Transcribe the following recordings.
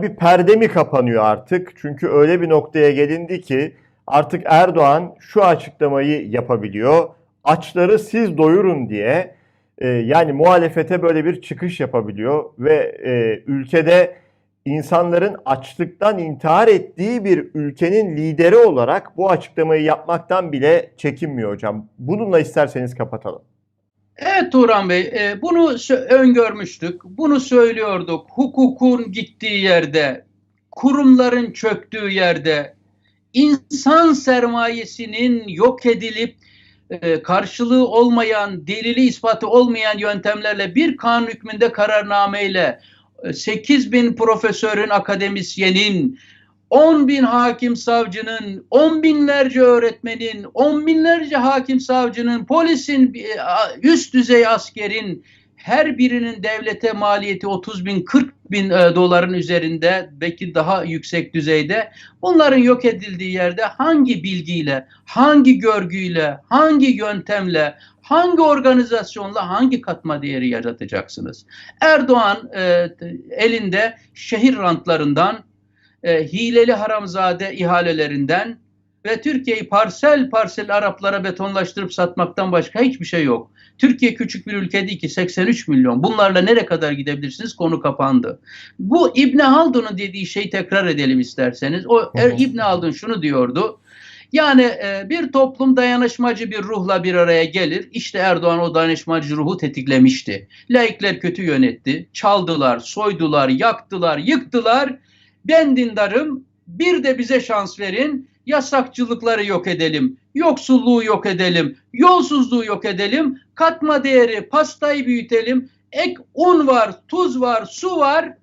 bir perde mi kapanıyor artık? Çünkü öyle bir noktaya gelindi ki artık Erdoğan şu açıklamayı yapabiliyor. Açları siz doyurun diye e, yani muhalefete böyle bir çıkış yapabiliyor ve e, ülkede insanların açlıktan intihar ettiği bir ülkenin lideri olarak bu açıklamayı yapmaktan bile çekinmiyor hocam. Bununla isterseniz kapatalım. Evet Turan Bey, e, bunu öngörmüştük, bunu söylüyorduk. Hukukun gittiği yerde, kurumların çöktüğü yerde, insan sermayesinin yok edilip e, karşılığı olmayan, delili ispatı olmayan yöntemlerle bir kanun hükmünde kararnameyle e, 8 bin profesörün, akademisyenin, 10 bin hakim savcının, 10 binlerce öğretmenin, 10 binlerce hakim savcının, polisin, e, üst düzey askerin her birinin devlete maliyeti 30 bin, 40 bin e, doların üzerinde, belki daha yüksek düzeyde. Bunların yok edildiği yerde hangi bilgiyle, hangi görgüyle, hangi yöntemle, hangi organizasyonla, hangi katma değeri yaratacaksınız? Erdoğan e, elinde şehir rantlarından, e, hileli haramzade ihalelerinden ve Türkiye'yi parsel parsel Araplara betonlaştırıp satmaktan başka hiçbir şey yok. Türkiye küçük bir ülke değil ki 83 milyon. Bunlarla nereye kadar gidebilirsiniz? Konu kapandı. Bu İbni Haldun'un dediği şeyi tekrar edelim isterseniz. O er, İbni Haldun şunu diyordu. Yani e, bir toplum dayanışmacı bir ruhla bir araya gelir. İşte Erdoğan o dayanışmacı ruhu tetiklemişti. Laikler kötü yönetti. Çaldılar, soydular, yaktılar, yıktılar. Ben dindarım. Bir de bize şans verin. Yasakçılıkları yok edelim. Yoksulluğu yok edelim. Yolsuzluğu yok edelim. Katma değeri, pastayı büyütelim. Ek un var, tuz var, su var.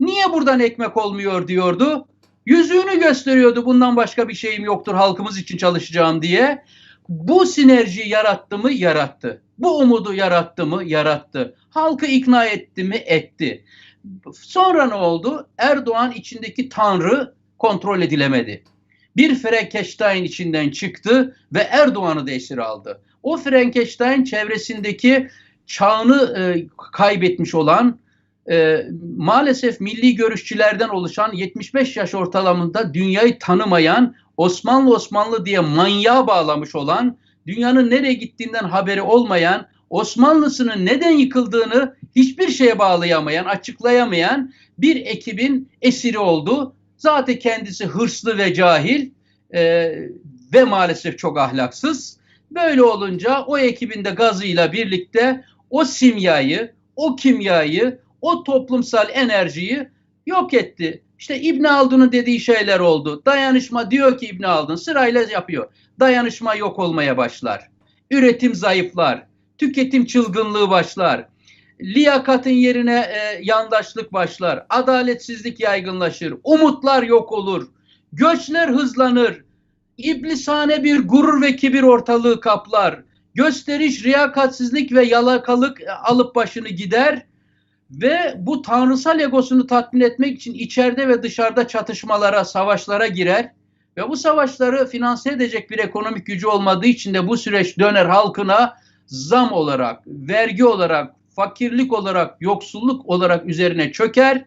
Niye buradan ekmek olmuyor diyordu. Yüzüğünü gösteriyordu. Bundan başka bir şeyim yoktur halkımız için çalışacağım diye. Bu sinerjiyi yarattı mı? Yarattı. Bu umudu yarattı mı? Yarattı. Halkı ikna etti mi? Etti. Sonra ne oldu? Erdoğan içindeki tanrı kontrol edilemedi. Bir Frankenstein içinden çıktı ve Erdoğan'ı da esir aldı. O Frankenstein çevresindeki çağını e, kaybetmiş olan e, maalesef milli görüşçülerden oluşan 75 yaş ortalamında dünyayı tanımayan Osmanlı Osmanlı diye manyağa bağlamış olan dünyanın nereye gittiğinden haberi olmayan Osmanlısının neden yıkıldığını hiçbir şeye bağlayamayan, açıklayamayan bir ekibin esiri oldu. Zaten kendisi hırslı ve cahil e, ve maalesef çok ahlaksız. Böyle olunca o ekibin de gazıyla birlikte o simyayı, o kimyayı, o toplumsal enerjiyi yok etti. İşte İbn Haldun'un dediği şeyler oldu. Dayanışma diyor ki İbn Haldun sırayla yapıyor. Dayanışma yok olmaya başlar. Üretim zayıflar. Tüketim çılgınlığı başlar. Liyakatın yerine e, yandaşlık başlar. Adaletsizlik yaygınlaşır. Umutlar yok olur. Göçler hızlanır. İblisane bir gurur ve kibir ortalığı kaplar. Gösteriş, riyakatsizlik ve yalakalık alıp başını gider ve bu tanrısal egosunu tatmin etmek için içeride ve dışarıda çatışmalara, savaşlara girer ve bu savaşları finanse edecek bir ekonomik gücü olmadığı için de bu süreç döner halkına zam olarak, vergi olarak, fakirlik olarak, yoksulluk olarak üzerine çöker.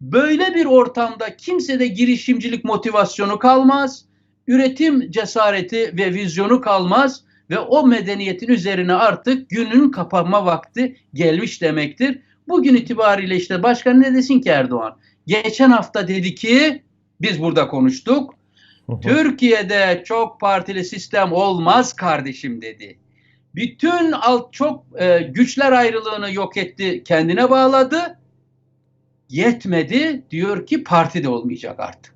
Böyle bir ortamda kimsede girişimcilik motivasyonu kalmaz, üretim cesareti ve vizyonu kalmaz ve o medeniyetin üzerine artık günün kapanma vakti gelmiş demektir. Bugün itibariyle işte başkan ne desin ki Erdoğan? Geçen hafta dedi ki biz burada konuştuk. Türkiye'de çok partili sistem olmaz kardeşim dedi. Bütün alt çok e, güçler ayrılığını yok etti, kendine bağladı. Yetmedi diyor ki parti de olmayacak artık.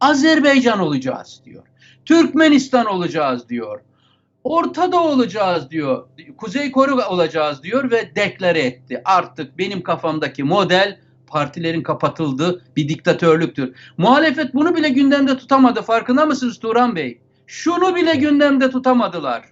Azerbaycan olacağız diyor. Türkmenistan olacağız diyor. Ortada olacağız diyor. Kuzey Kore olacağız diyor ve deklare etti. Artık benim kafamdaki model partilerin kapatıldığı bir diktatörlüktür. Muhalefet bunu bile gündemde tutamadı. Farkında mısınız Turan Bey? Şunu bile gündemde tutamadılar.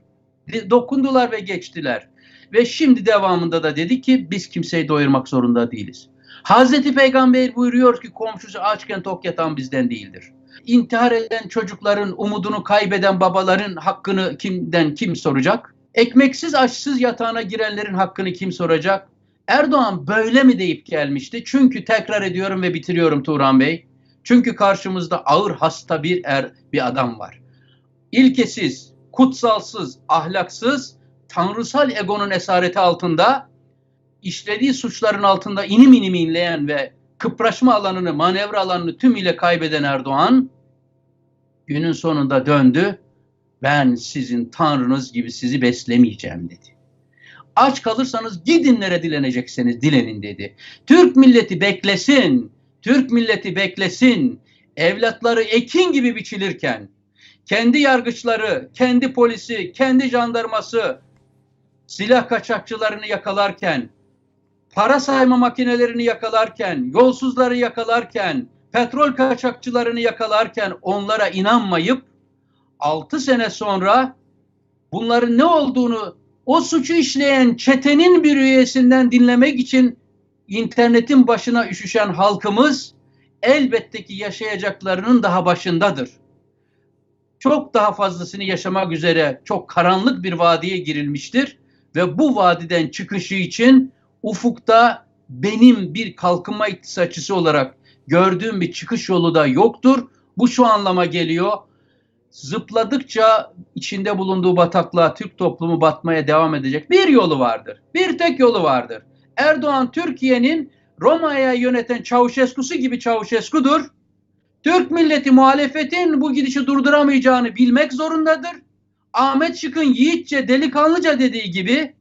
Dokundular ve geçtiler. Ve şimdi devamında da dedi ki biz kimseyi doyurmak zorunda değiliz. Hazreti Peygamber buyuruyor ki komşusu açken tok yatan bizden değildir intihar eden çocukların, umudunu kaybeden babaların hakkını kimden kim soracak? Ekmeksiz, açsız yatağına girenlerin hakkını kim soracak? Erdoğan böyle mi deyip gelmişti? Çünkü tekrar ediyorum ve bitiriyorum Turan Bey. Çünkü karşımızda ağır hasta bir er, bir adam var. İlkesiz, kutsalsız, ahlaksız, tanrısal egonun esareti altında işlediği suçların altında inim inim inleyen ve kıpraşma alanını, manevra alanını tümüyle kaybeden Erdoğan günün sonunda döndü. Ben sizin tanrınız gibi sizi beslemeyeceğim dedi. Aç kalırsanız gidin nere dilenecekseniz dilenin dedi. Türk milleti beklesin. Türk milleti beklesin. Evlatları ekin gibi biçilirken, kendi yargıçları, kendi polisi, kendi jandarması silah kaçakçılarını yakalarken, para sayma makinelerini yakalarken, yolsuzları yakalarken, petrol kaçakçılarını yakalarken onlara inanmayıp 6 sene sonra bunların ne olduğunu o suçu işleyen çetenin bir üyesinden dinlemek için internetin başına üşüşen halkımız elbette ki yaşayacaklarının daha başındadır. Çok daha fazlasını yaşamak üzere çok karanlık bir vadiye girilmiştir ve bu vadiden çıkışı için ufukta benim bir kalkınma iktisatçısı olarak gördüğüm bir çıkış yolu da yoktur. Bu şu anlama geliyor. Zıpladıkça içinde bulunduğu bataklığa Türk toplumu batmaya devam edecek. Bir yolu vardır. Bir tek yolu vardır. Erdoğan Türkiye'nin Roma'ya yöneten Çavuşesku'su gibi Çavuşesku'dur. Türk milleti muhalefetin bu gidişi durduramayacağını bilmek zorundadır. Ahmet Şık'ın yiğitçe, delikanlıca dediği gibi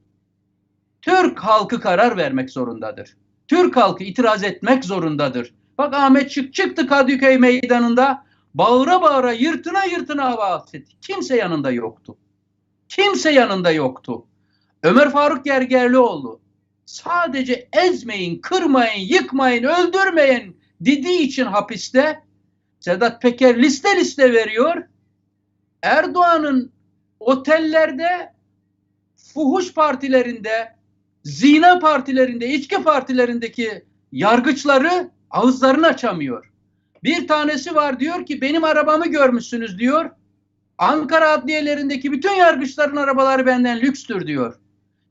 Türk halkı karar vermek zorundadır. Türk halkı itiraz etmek zorundadır. Bak Ahmet Şık çıktı Kadıköy meydanında bağıra bağıra yırtına yırtına hava etti. Kimse yanında yoktu. Kimse yanında yoktu. Ömer Faruk Gergerlioğlu sadece ezmeyin, kırmayın, yıkmayın, öldürmeyin dediği için hapiste Sedat Peker liste liste veriyor. Erdoğan'ın otellerde, fuhuş partilerinde, zina partilerinde, içki partilerindeki yargıçları ağızlarını açamıyor. Bir tanesi var diyor ki benim arabamı görmüşsünüz diyor. Ankara adliyelerindeki bütün yargıçların arabaları benden lükstür diyor.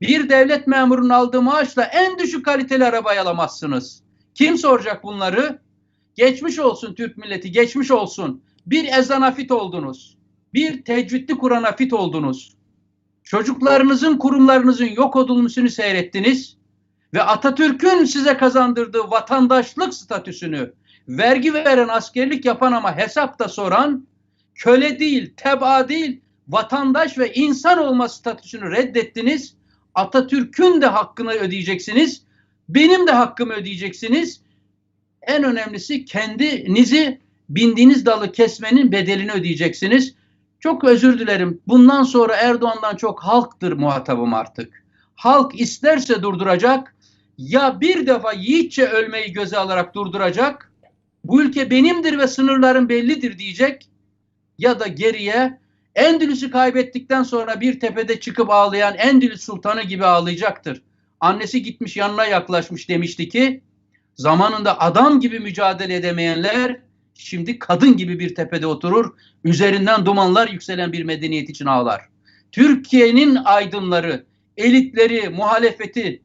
Bir devlet memurunun aldığı maaşla en düşük kaliteli arabayı alamazsınız. Kim soracak bunları? Geçmiş olsun Türk milleti, geçmiş olsun. Bir ezana fit oldunuz. Bir tecvidli Kur'an'a fit oldunuz. Çocuklarınızın, kurumlarınızın yok edilmesini seyrettiniz. Ve Atatürk'ün size kazandırdığı vatandaşlık statüsünü, vergi veren, askerlik yapan ama hesapta soran, köle değil, teba değil, vatandaş ve insan olma statüsünü reddettiniz. Atatürk'ün de hakkını ödeyeceksiniz. Benim de hakkımı ödeyeceksiniz. En önemlisi kendinizi bindiğiniz dalı kesmenin bedelini ödeyeceksiniz. Çok özür dilerim. Bundan sonra Erdoğan'dan çok halktır muhatabım artık. Halk isterse durduracak ya bir defa yiğitçe ölmeyi göze alarak durduracak. Bu ülke benimdir ve sınırlarım bellidir diyecek. Ya da geriye Endülüs'ü kaybettikten sonra bir tepede çıkıp ağlayan Endülüs Sultanı gibi ağlayacaktır. Annesi gitmiş yanına yaklaşmış demişti ki zamanında adam gibi mücadele edemeyenler şimdi kadın gibi bir tepede oturur. Üzerinden dumanlar yükselen bir medeniyet için ağlar. Türkiye'nin aydınları, elitleri, muhalefeti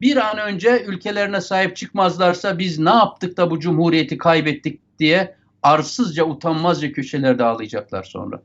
bir an önce ülkelerine sahip çıkmazlarsa biz ne yaptık da bu cumhuriyeti kaybettik diye arsızca utanmazca köşelerde ağlayacaklar sonra.